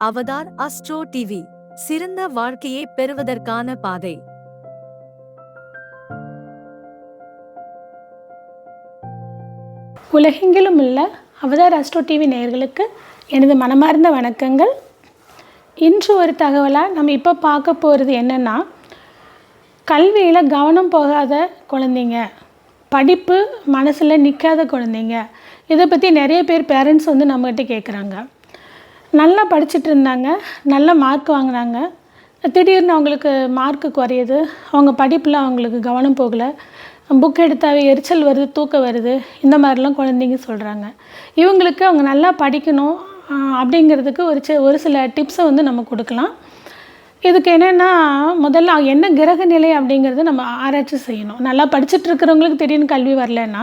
Avatar astro TV சிறந்த வாழ்க்கையை பெறுவதற்கான பாதை. உலகெங்கிலும் உள்ள அவதார் அஸ்ட்ரோ டிவி நேயர்களுக்கு எனது மனமார்ந்த வணக்கங்கள். இன்று ஒரு தகவலாக நம்ம இப்போ பார்க்க போகிறது என்னென்னா கல்வியில் கவனம் போகாத குழந்தைங்க படிப்பு மனசில் நிற்காத குழந்தைங்க. இதை பற்றி நிறைய பேர் பேரண்ட்ஸ் வந்து நம்மகிட்ட கேட்குறாங்க நல்லா படிச்சுட்டு இருந்தாங்க நல்ல மார்க் வாங்கினாங்க. திடீர்னு அவங்களுக்கு மார்க்கு குறையுது. அவங்க படிப்பில் அவங்களுக்கு கவனம் போகலை. புக் எடுத்தாவே எரிச்சல் வருது தூக்கம் வருது. இந்த மாதிரிலாம் குழந்தைங்க சொல்கிறாங்க இவங்களுக்கு அவங்க நல்லா படிக்கணும் அப்படிங்கிறதுக்கு ஒரு சி ஒரு சில டிப்ஸை வந்து நம்ம கொடுக்கலாம். இதுக்கு என்னென்னா முதல்ல என்ன கிரக நிலை அப்படிங்கிறது நம்ம ஆராய்ச்சி செய்யணும். நல்லா படிச்சுட்டு இருக்கிறவங்களுக்கு திடீர்னு கல்வி வரலன்னா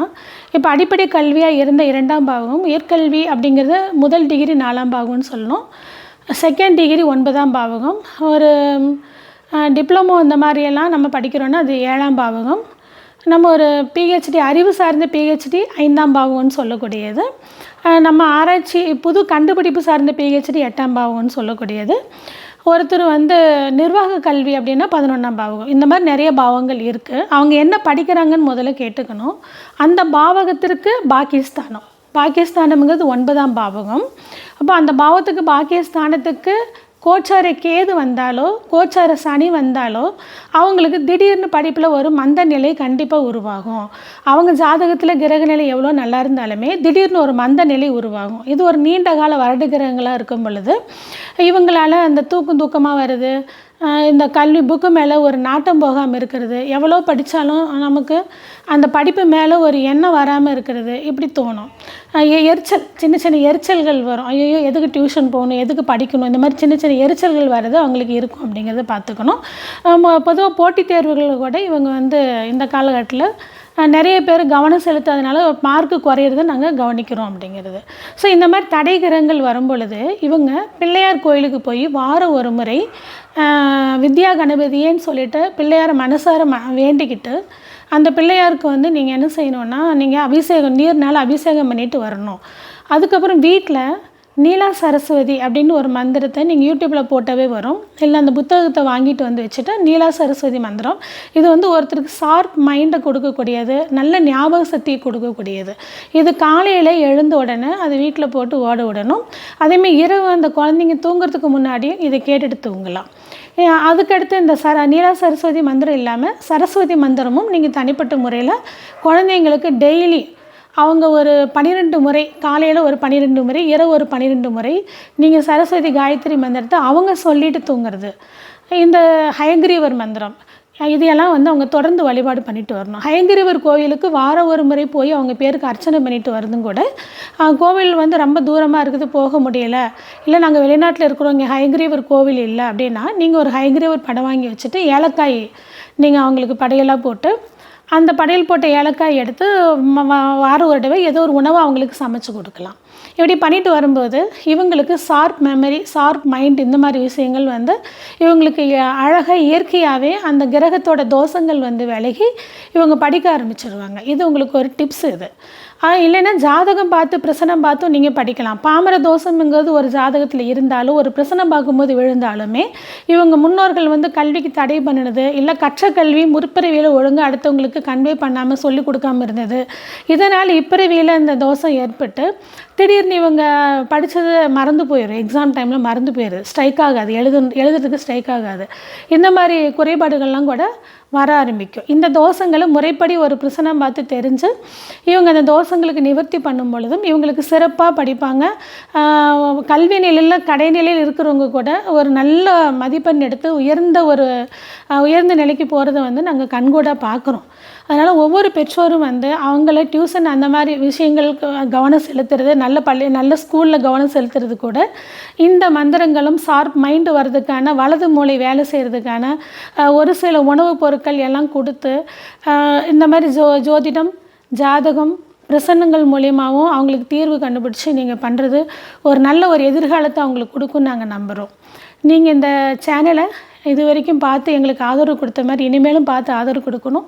இப்போ அடிப்படை கல்வியாக இருந்த இரண்டாம் பாகம் உயர்கல்வி அப்படிங்கிறது முதல் டிகிரி நாலாம் பாகம்னு சொல்லணும். செகண்ட் டிகிரி ஒன்பதாம் பாவகம் ஒரு டிப்ளமோ இந்த மாதிரியெல்லாம் நம்ம படிக்கிறோன்னா அது ஏழாம் பாவகம் நம்ம ஒரு பிஹெச்டி அறிவு சார்ந்த பிஹெச்டி ஐந்தாம் பாவம்னு சொல்லக்கூடியது. நம்ம ஆராய்ச்சி புது கண்டுபிடிப்பு சார்ந்த பிஹெச்டி எட்டாம் பாவம்னு சொல்லக்கூடியது. ஒருத்தர் வந்து நிர்வாக கல்வி அப்படின்னா பதினொன்றாம் பாவகம். இந்த மாதிரி நிறைய பாவங்கள் இருக்குது அவங்க என்ன படிக்கிறாங்கன்னு முதல்ல கேட்டுக்கணும். அந்த பாவகத்திற்கு பாகிஸ்தானம் பாகிஸ்தானம்ங்கிறது ஒன்பதாம் பாவகம். அப்போ அந்த பாவத்துக்கு பாகிஸ்தானத்துக்கு கோச்சார கேது வந்தாலோ கோச்சார சனி வந்தாலோ அவங்களுக்கு திடீர்னு படிப்பில் ஒரு மந்த நிலை கண்டிப்பாக உருவாகும். அவங்க ஜாதகத்தில் கிரக நிலை எவ்வளோ நல்லா இருந்தாலுமே திடீர்னு ஒரு மந்த நிலை உருவாகும். இது ஒரு நீண்ட கால வருட கிரகங்களாக இருக்கும் பொழுது இவங்களால அந்த தூக்கம் தூக்கமாக வருது இந்த கல்வி புக்கு மேலே ஒரு நாட்டம் போகாமல் இருக்கிறது. எவ்வளோ படித்தாலும் நமக்கு அந்த படிப்பு மேலே ஒரு எண்ணம் வராமல் இருக்கிறது. இப்படி தோணும். எரிச்சல் சின்ன சின்ன எரிச்சல்கள் வரும். ஐயோ எதுக்கு டியூஷன் போகணும்? எதுக்கு படிக்கணும்? இந்த மாதிரி சின்ன சின்ன எரிச்சல்கள் வர்றது அவங்களுக்கு இருக்கும் அப்படிங்கிறத பார்த்துக்கணும். பொதுவாக போட்டித் தேர்வுகள் கூட இவங்க வந்து இந்த காலகட்டத்தில் நிறைய பேர் கவனம் செலுத்தாதனால மார்க்கு குறையிறத நாங்கள் கவனிக்கிறோம் அப்படிங்கிறது. ஸோ இந்த மாதிரி தடைகிரங்கள் வரும் பொழுது இவங்க பிள்ளையார் கோயிலுக்கு போய் வாரம் ஒரு முறை வித்யா கணபதியேன்னு சொல்லிட்டு பிள்ளையாரை மனசார ம வேண்டிக்கிட்டு அந்த பிள்ளையாருக்கு வந்து நீங்கள் என்ன செய்யணுன்னா நீங்கள் அபிஷேகம் நீர்னால் அபிஷேகம் பண்ணிட்டு வரணும். அதுக்கப்புறம் வீட்டில் நீலா சரஸ்வதி அப்படின்னு ஒரு மந்திரத்தை நீங்கள் யூடியூப்பில் போட்டவே வரும். இல்லை அந்த புத்தகத்தை வாங்கிட்டு வந்து வச்சுட்டு நீலா சரஸ்வதி மந்திரம். இது வந்து ஒருத்தருக்கு ஷார்ப் மைண்டை கொடுக்கக்கூடியது நல்ல ஞாபக சக்தியை கொடுக்கக்கூடியது. இது காலையில் எழுந்த உடனே அது வீட்டில் போட்டு ஓட விடணும். அதேமாதிரி இரவு அந்த குழந்தைங்க தூங்குறதுக்கு முன்னாடியும் இதை கேட்டுட்டு தூங்கலாம். அதுக்கடுத்து இந்த சர நீலா சரஸ்வதி மந்திரம் இல்லாமல் சரஸ்வதி மந்திரமும் நீங்கள் தனிப்பட்ட முறையில் குழந்தைங்களுக்கு டெய்லி அவங்க ஒரு பன்னிரெண்டு முறை காலையில் ஒரு பன்னிரெண்டு முறை இரவு ஒரு பன்னிரெண்டு முறை நீங்கள் சரஸ்வதி காயத்ரி மந்திரத்தை அவங்க சொல்லிட்டு தூங்குறது. இந்த ஹயங்கிரீவர் மந்திரம் இதையெல்லாம் வந்து அவங்க தொடர்ந்து வழிபாடு பண்ணிட்டு வரணும். ஹயங்கிரிவர் கோவிலுக்கு வாரம் ஒரு முறை போய் அவங்க பேருக்கு அர்ச்சனை பண்ணிட்டு வரதும் கூட கோவில் வந்து ரொம்ப தூரமாக இருக்குது போக முடியல. இல்லை நாங்கள் வெளிநாட்டில் இருக்கிறோம் இங்கே ஹயங்கிரிவர் கோவில் இல்லை அப்படின்னா நீங்கள் ஒரு ஹயங்கிரிவர் படம் வாங்கி வச்சுட்டு ஏலக்காய் நீங்கள் அவங்களுக்கு படையெல்லாம் போட்டு அந்த படையல் போட்ட ஏலக்காய் எடுத்து வாரம் ஒரு தடவை ஏதோ ஒரு உணவு அவங்களுக்கு சமைச்சு கொடுக்கலாம். இப்படி பண்ணிட்டு வரும்போது இவங்களுக்கு ஷார்ப் மெமரி ஷார்ப் மைண்ட் இந்த மாதிரி விஷயங்கள் வந்து இவங்களுக்கு அழகாக இயற்கையாகவே அந்த கிரகத்தோட தோஷங்கள் வந்து விலகி இவங்க படிக்க ஆரம்பிச்சிருவாங்க. இது உங்களுக்கு ஒரு டிப்ஸ் இது. இல்லைன்னா ஜாதகம் பார்த்து பிரசனம் பார்த்தும் நீங்கள் படிக்கலாம். பாமர தோஷம்ங்கிறது ஒரு ஜாதகத்தில் இருந்தாலும் ஒரு பிரசனம் பார்க்கும்போது விழுந்தாலுமே இவங்க முன்னோர்கள் வந்து கல்விக்கு தடை பண்ணினது இல்லை கற்ற கல்வி முற்பிறவியில் ஒழுங்காக அடுத்தவங்களுக்கு கன்வே பண்ணாமல் சொல்லி கொடுக்காம இருந்தது. இதனால் இப்பிறவியில் இந்த தோஷம் ஏற்பட்டு திடீர்னு இவங்க படித்தது மறந்து போயிடும் எக்ஸாம் டைமில் மறந்து போயிடுது ஸ்ட்ரைக் ஆகாது. எழுது எழுதுறதுக்கு ஸ்ட்ரைக் ஆகாது. இந்த மாதிரி குறைபாடுகள்லாம் கூட வர ஆரம்பிக்கும். இந்த தோஷங்களை முறைப்படி ஒரு பிரசனம் பார்த்து தெரிஞ்சு இவங்க அந்த தோஷங்களுக்கு நிவர்த்தி பண்ணும் பொழுதும் இவங்களுக்கு சிறப்பாக படிப்பாங்க. கல்வி நிலையில் கடைநிலையில் இருக்கிறவங்க கூட ஒரு நல்ல மதிப்பெண் எடுத்து உயர்ந்த ஒரு உயர்ந்த நிலைக்கு போகிறத வந்து நாங்கள் கண்கூடாக பார்க்குறோம். அதனால் ஒவ்வொரு பெற்றோரும் வந்து அவங்கள டியூஷன் அந்த மாதிரி விஷயங்களுக்கு கவனம் செலுத்துறது நல்ல பள்ளி நல்ல ஸ்கூலில் கவனம் செலுத்துறது கூட இந்த மந்திரங்களும் ஷார்ப் மைண்டு வர்றதுக்கான வலது மூளை வேலை செய்கிறதுக்கான ஒரு சில உணவுப் பொருட்கள் எல்லாம் கொடுத்து இந்த மாதிரி ஜோ ஜோதிடம் ஜாதகம் பிரசன்னங்கள் மூலியமாகவும் அவங்களுக்கு தீர்வு கண்டுபிடிச்சி நீங்கள் பண்ணுறது ஒரு நல்ல ஒரு எதிர்காலத்தை அவங்களுக்கு கொடுக்கும் நாங்கள் நம்புகிறோம் நீங்கள் இந்த சேனலை இது வரைக்கும் பார்த்து எங்களுக்கு ஆதரவு கொடுத்த மாதிரி இனிமேலும் பார்த்து ஆதரவு கொடுக்கணும்.